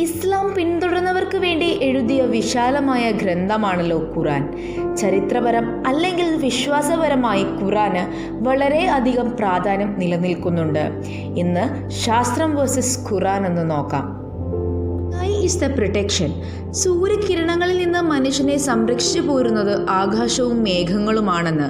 ഇസ്ലാം പിന്തുടർന്നവർക്ക് വേണ്ടി എഴുതിയ വിശാലമായ ഗ്രന്ഥമാണല്ലോ ഖുറാൻ. ചരിത്രപരം അല്ലെങ്കിൽ വിശ്വാസപരമായി ഖുറാന് വളരെ അധികം പ്രാധാന്യം നിലനിൽക്കുന്നുണ്ട്. ഇന്ന് ശാസ്ത്രം വേഴ്സസ് ഖുറാൻ എന്ന് നോക്കാം. ഇസ് ദ പ്രൊട്ടക്ഷൻ സൂര്യകിരണങ്ങളിൽ നിന്ന് മനുഷ്യനെ സംരക്ഷിച്ചു പോരുന്നത് ആകാശവും മേഘങ്ങളുമാണെന്ന്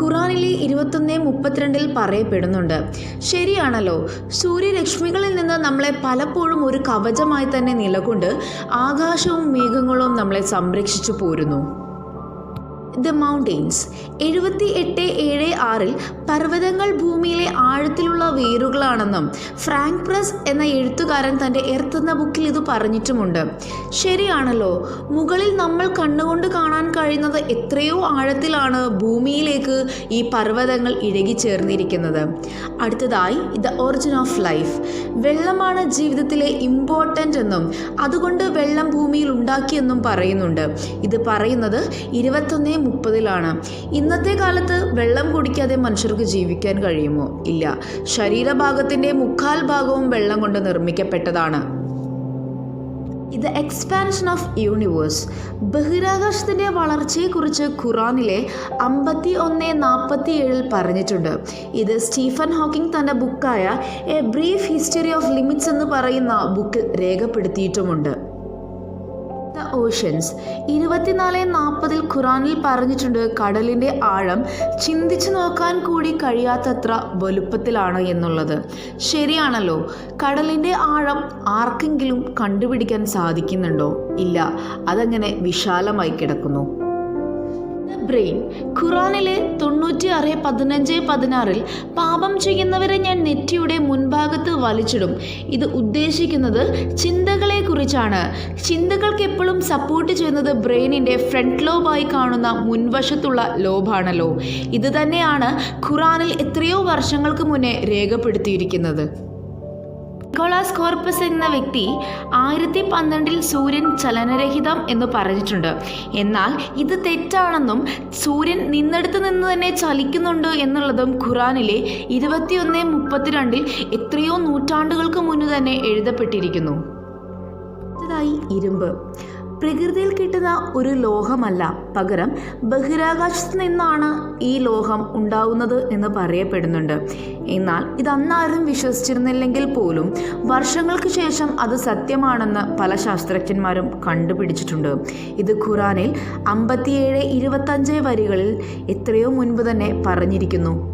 ഖുറാനിലെ ഇരുപത്തൊന്ന് മുപ്പത്തിരണ്ടിൽ പറയപ്പെടുന്നുണ്ട്. ശരിയാണല്ലോ. സൂര്യരശ്മികളിൽ നിന്ന് നമ്മളെ പലപ്പോഴും ഒരു കവചമായി തന്നെ നിലകൊണ്ട് ആകാശവും മേഘങ്ങളും നമ്മളെ സംരക്ഷിച്ചു പോരുന്നു. ദ മൗണ്ടെയ്ൻസ് എഴുപത്തി എട്ട് ഏഴ് ആറിൽ പർവതങ്ങൾ ഭൂമിയിലെ ആഴത്തിലുള്ള വേരുകളാണെന്നും ഫ്രാങ്ക് പ്രസ് എന്ന എഴുത്തുകാരൻ തന്റെ എർത്തുന്ന ബുക്കിൽ ഇത് പറഞ്ഞിട്ടുമുണ്ട്. ശരിയാണല്ലോ മുകളിൽ നമ്മൾ കണ്ണുകൊണ്ട് കാണാൻ കഴിയുന്നത് എത്രയോ ആഴത്തിലാണ് ഭൂമിയിലേക്ക് ഈ പർവതങ്ങൾ ഇഴകിച്ചേർന്നിരിക്കുന്നത്. അടുത്തതായി ദ ഒറിജിൻ ഓഫ് ലൈഫ് വെള്ളമാണ് ജീവിതത്തിലെ ഇമ്പോർട്ടന്റ് എന്നും അതുകൊണ്ട് വെള്ളം ഭൂമിയിൽ ഉണ്ടാക്കിയെന്നും പറയുന്നുണ്ട്. ഇത് പറയുന്നത് ഇരുപത്തൊന്ന് മുപ്പതിലാണ്. ഇന്നത്തെ കാലത്ത് വെള്ളം കുടിക്കാതെ മനുഷ്യർക്ക് ജീവിക്കാൻ കഴിയുമോ? ഇല്ല. ശരീരഭാഗത്തിന്റെ മുക്കാൽ ഭാഗവും വെള്ളം കൊണ്ട് നിർമ്മിക്കപ്പെട്ടതാണ്. ഇത് എക്സ്പാൻഷൻ ഓഫ് യൂണിവേഴ്സ് ബഹിരാകാശത്തിന്റെ വളർച്ചയെക്കുറിച്ച് ഖുറാനിലെ അമ്പത്തി ഒന്ന് നാൽപ്പത്തി ഏഴിൽ പറഞ്ഞിട്ടുണ്ട്. ഇത് സ്റ്റീഫൻ ഹോക്കിംഗ് തന്റെ ബുക്കായ a brief history of limits എന്ന് പറയുന്ന ബുക്കിൽ രേഖപ്പെടുത്തിയിട്ടുമുണ്ട്. ദ ഓഷ്യൻസ് ഇരുപത്തിനാല് നാൽപ്പതിൽ ഖുറാനിൽ പറഞ്ഞിട്ടുണ്ട് കടലിന്റെ ആഴം ചിന്തിച്ചു നോക്കാൻ കൂടി കഴിയാത്തത്ര വലുപ്പത്തിലാണ് എന്നുള്ളത്. ശരിയാണല്ലോ. കടലിന്റെ ആഴം ആർക്കെങ്കിലും കണ്ടുപിടിക്കാൻ സാധിക്കുന്നുണ്ടോ? ഇല്ല. അതങ്ങനെ വിശാലമായി കിടക്കുന്നു. ബ്രെയിൻ ഖുറാനിലെ തൊണ്ണൂറ്റി ആറ് പതിനഞ്ച് പതിനാറിൽ പാപം ചെയ്യുന്നവരെ ഞാൻ നെറ്റിയുടെ മുൻഭാഗത്ത് വലിച്ചിടും. ഇത് ഉദ്ദേശിക്കുന്നത് ചിന്തകളെ കുറിച്ചാണ് ചിന്തകൾക്ക് എപ്പോഴും സപ്പോർട്ട് ചെയ്യുന്നത് ബ്രെയിനിന്റെ ഫ്രണ്ട് ലോബായി കാണുന്ന മുൻവശത്തുള്ള ലോബാണല്ലോ. ഇത് തന്നെയാണ് ഖുറാനിൽ എത്രയോ വർഷങ്ങൾക്ക് മുന്നേ രേഖപ്പെടുത്തിയിരിക്കുന്നത്. നിക്കോളാസ് കോർപ്പസ് എന്ന വ്യക്തി ആയിരത്തി പന്ത്രണ്ടിൽ സൂര്യൻ ചലനരഹിതം എന്ന് പറഞ്ഞിട്ടുണ്ട്. എന്നാൽ ഇത് തെറ്റാണെന്നും സൂര്യൻ നിന്നിടത്ത് നിന്ന് തന്നെ ചലിക്കുന്നുണ്ട് എന്നുള്ളതും ഖുറാനിലെ ഇരുപത്തിയൊന്ന് മുപ്പത്തിരണ്ടിൽ എത്രയോ നൂറ്റാണ്ടുകൾക്ക് മുന്നേ തന്നെ എഴുതപ്പെട്ടിരിക്കുന്നു. അടുത്തതായി ഇരുമ്പ്. പ്രകൃതിയിൽ കിട്ടുന്ന ഒരു ലോഹമല്ല. പകരം ബഹിരാകാശത്ത് നിന്നാണ് ഈ ലോഹം ഉണ്ടാവുന്നത് എന്ന് പറയപ്പെടുന്നുണ്ട്. എന്നാൽ ഇത് അന്നാരും വിശ്വസിച്ചിരുന്നില്ലെങ്കിൽ പോലും വർഷങ്ങൾക്ക് ശേഷം അത് സത്യമാണെന്ന് പല ശാസ്ത്രജ്ഞന്മാരും കണ്ടുപിടിച്ചിട്ടുണ്ട്. ഇത് ഖുറാനിൽ അമ്പത്തിയേഴ് ഇരുപത്തഞ്ച് വരികളിൽ എത്രയോ മുൻപ് തന്നെ പറഞ്ഞിരിക്കുന്നു.